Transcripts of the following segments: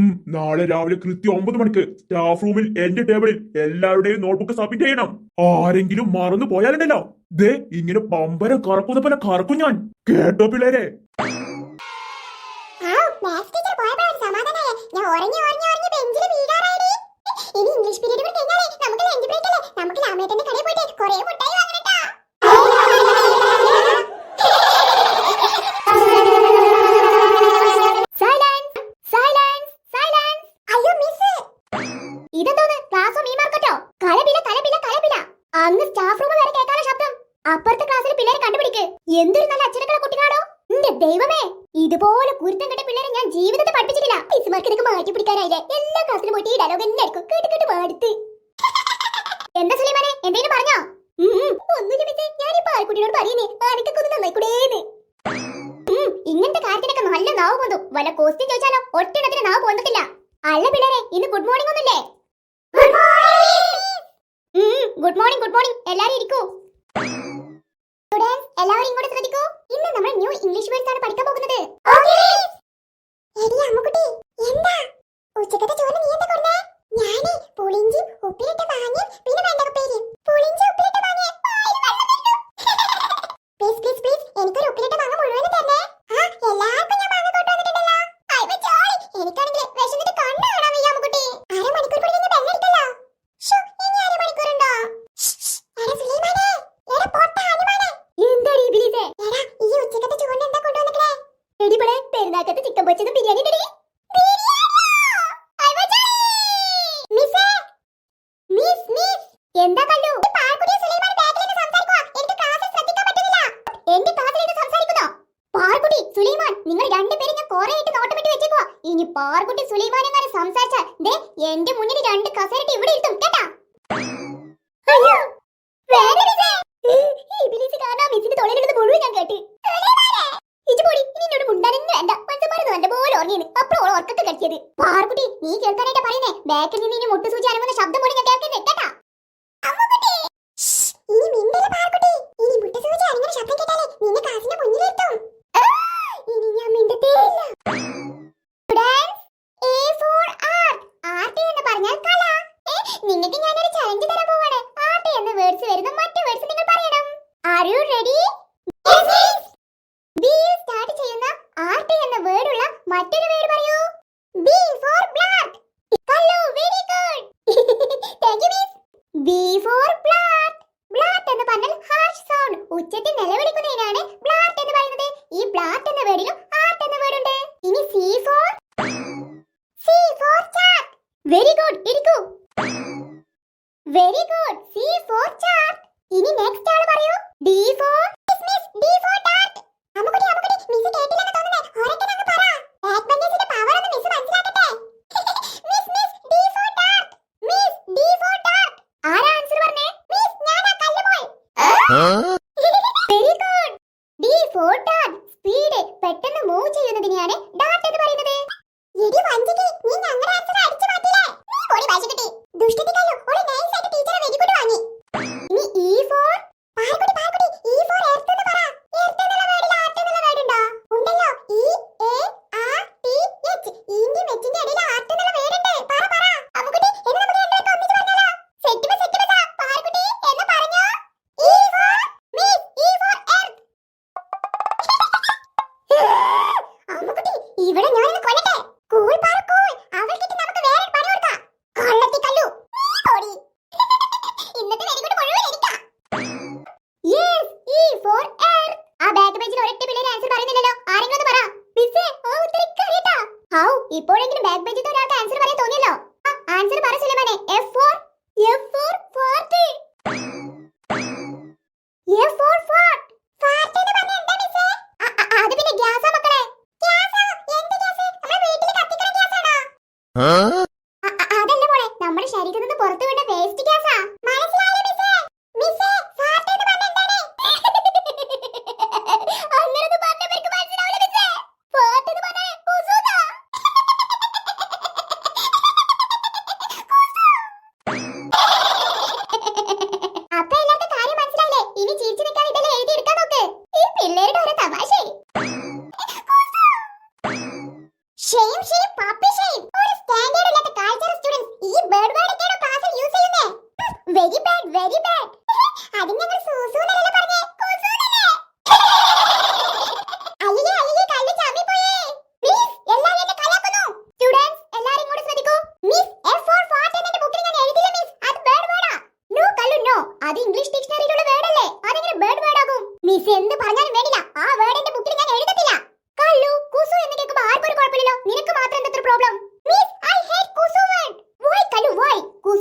നാളെ രാവിലെ കൃത്യം ഒമ്പത് മണിക്ക് സ്റ്റാഫ് റൂമിൽ എന്റെ ടേബിളിൽ എല്ലാവരുടെയും നോട്ട്ബുക്ക് സബ്മിറ്റ് ചെയ്യണം. ആരെങ്കിലും മറന്നു പോയാലുണ്ടല്ലോ ദേ ഇങ്ങനെ പമ്പരം കറക്കുന്ന പോലെ കറക്കും ഞാൻ. കേട്ടോ പിള്ളേരെ? സ്റ്റാഫ് റൂം വരെ കേൾക്കാനുള്ള ശബ്ദം. അപ്പുറത്തെ ക്ലാസ്സിലെ പിള്ളേരെ കണ്ടുപിടിക്ക്. എന്തൊരു നല്ല അച്ഛനക്കളെ കുട്ടിനാടോ എന്റെ ദൈവമേ. ഇതുപോലെ കുരുത്തം കെട്ട പിള്ളേരെ ഞാൻ ജീവിതത്തെ പഠിപ്പിച്ചിട്ടില്ല. മിസ്മാർക്ക് ഇതൊക്കെ മാറ്റി പിടിക്കാനായില്ലേ? എല്ലാ ക്ലാസ്സിലും പോയിട്ട് ഈ ഡയലോഗ് എന്നെ എടുക്കും കേട്ട് കേട്ട് പാടുത്ത്. എന്താ സുലൈമാനെ? എന്തെങ്കിലും പറഞ്ഞോ? ഒന്നുമില്ല മിസ്സേ ഞാൻ ഈ പാൽക്കുട്ടിനോട് പറയുന്നേ. ആനക്കൊക്കെ ഒന്ന് നന്നായിക്കൂടേന്ന്. ഇങ്ങനത്തെ കാര്യത്തിനൊക്കെ നല്ല നാവ് പോന്നു വല്ല കോസ്റ്റ്യൂം ചോദിച്ചാലോ? ഒറ്റ നാവ് പോന്നിട്ടില്ല അല്ല പിള്ളേരെ ഇന്ന് ഗുഡ് മോർണിംഗ് ഒന്നുമില്ലേ? Good morning good morning. എല്ലാവരും ഇരിക്കൂ. സ്റ്റുഡൻസ് എല്ലാവരും ഇങ്ങോട്ട് ശ്രദ്ധിക്കൂ. ഇന്ന് നമ്മൾ ന്യൂ ഇംഗ്ലീഷ് വേർഡ്സ് ആണ് പഠിക്കാൻ പോകുന്നത്. എടി അമ്മുക്കുട്ടി എന്താ? ഉച്ചക്കത്തെ ചോറ് നീ എന്താ കൊണ്ടേ ഞാനേ പുളിഞ്ചി ഉപ്പിലിട്ട മാങ്ങയും പിന്നെ വേണ്ട കുപ്പേരി പുളിഞ്ചി ഉപ്പിലിട്ട മാങ്ങ പ്ലീസ് പെരുന്നാക്കത്ത് ചിക്കൻ പൊച്ചതും ബിരിയാണി ഉണ്ടടി എന്താ സുലൈമാൻ പറ്റുന്നില്ല. സുലൈമാൻ നിങ്ങൾ രണ്ടുപേരും ഞാൻ ഇനി ദേ മുന്നിൽ രണ്ട് ഇവിടെ ഇരുത്തും കേട്ടാ? അയ്യോ! ഈ ഞാൻ കേട്ട്? ആർക്കുട്ടി നീ കേൾക്കാനായിട്ട് പറയുന്നേ. ബാക്കിൽ നിന്ന് ഇനി മുട്ടുസൂചി അനങ്ങുന്ന ശബ്ദം പോലും ഞാൻ കേൾക്കുന്നേ ഉച്ചത്തിൽ നിലവിളിക്കുന്നു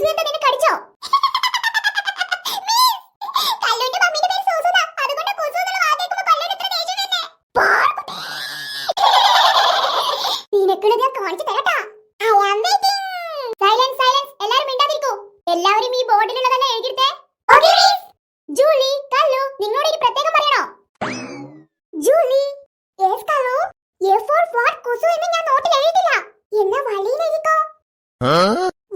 സുസുനന്ദ നിന്നെ കടിച്ചോ? എല്ലാവരും ഈ ബോർഡിലുള്ളതെല്ലാം എഴുതിയിട്ടേ ജൂലി കല്ലു നിങ്ങളോട് ഇനി പ്രത്യേകം പറയണോ? Julie yes Kallu. A for what കുസു എന്ന് ഞാൻ നോട്ടിൽ എഴുതിയില്ല എന്നാ വളിയിൽ എഴുതിക്കോ?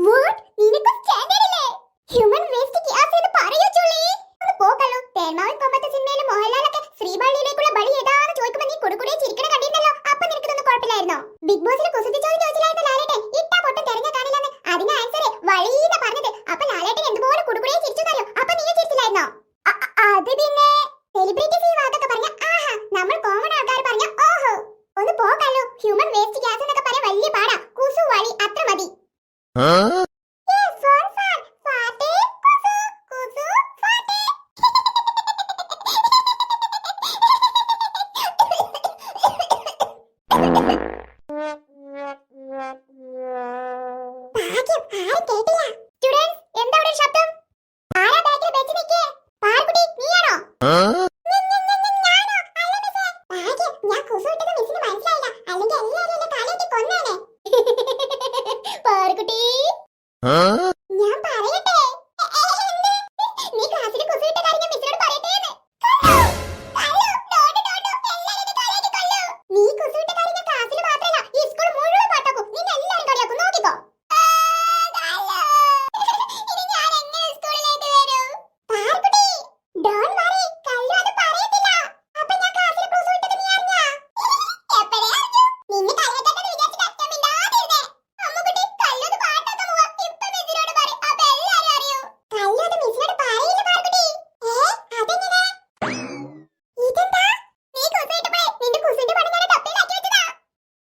വാട്ട് നിനക്ക് സ്റ്റാൻഡേർഡ് ഇല്ലേ? ഹ്യൂമൻ വേസ്റ്റ് ഗ്യാസ് എന്ന് പറയൂ ചുള്ളി ഒന്ന് പോക്കല്ലോ. തേന്മാവൻ കൊമ്പത്തെ സിനിമയിലെ മോഹൻലാലൊക്കെ ശ്രീബള്ളിയിലേക്കുള്ള ബളി ഏതാന്ന് ചോദിക്കുമ്പോൾ നീ കൊടുക്കൂടെ ചിരിക്കണ കണ്ടിരുന്നല്ലോ. അപ്പൊ നിനക്കിതൊന്നും കുഴപ്പമില്ലായിരുന്നോ? ബിഗ് ബോസിൽ കുസൃതി ചോദ്യം ചോദിച്ചില്ലായിരുന്നു ലാലേട്ടൻ? ഇട്ടാ പൊട്ടം തെരഞ്ഞ കാണില്ലെന്ന്. അതിന് ആൻസർ വഴിയെന്ന് പറഞ്ഞത്. അപ്പൊ ലാലേട്ടൻ എന്തുപോലെ കൊടുക്കൂടെ ചിരിച്ചതല്ലോ അപ്പൊ നീ ചിരിച്ചില്ലായിരുന്നോ? അത് പിന്നെ സെലിബ്രിറ്റി ഈ വാക്കൊക്കെ പറഞ്ഞ ആഹാ നമ്മൾ കോമൺ ആൾക്കാർ പറഞ്ഞ ഓഹോ. ഒന്ന് പോക്കല്ലോ. ഹ്യൂമൻ വേസ്റ്റ് ഗ്യാസ് എന്നൊക്കെ പറയാൻ വലിയ പാടാ. കുസു വഴി അത്ര മതി. Huh? Huh?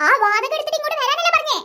ആ വാതകം എടുത്തിട്ട് ഇങ്ങോട്ട് വരാനല്ലേ പറഞ്ഞേ?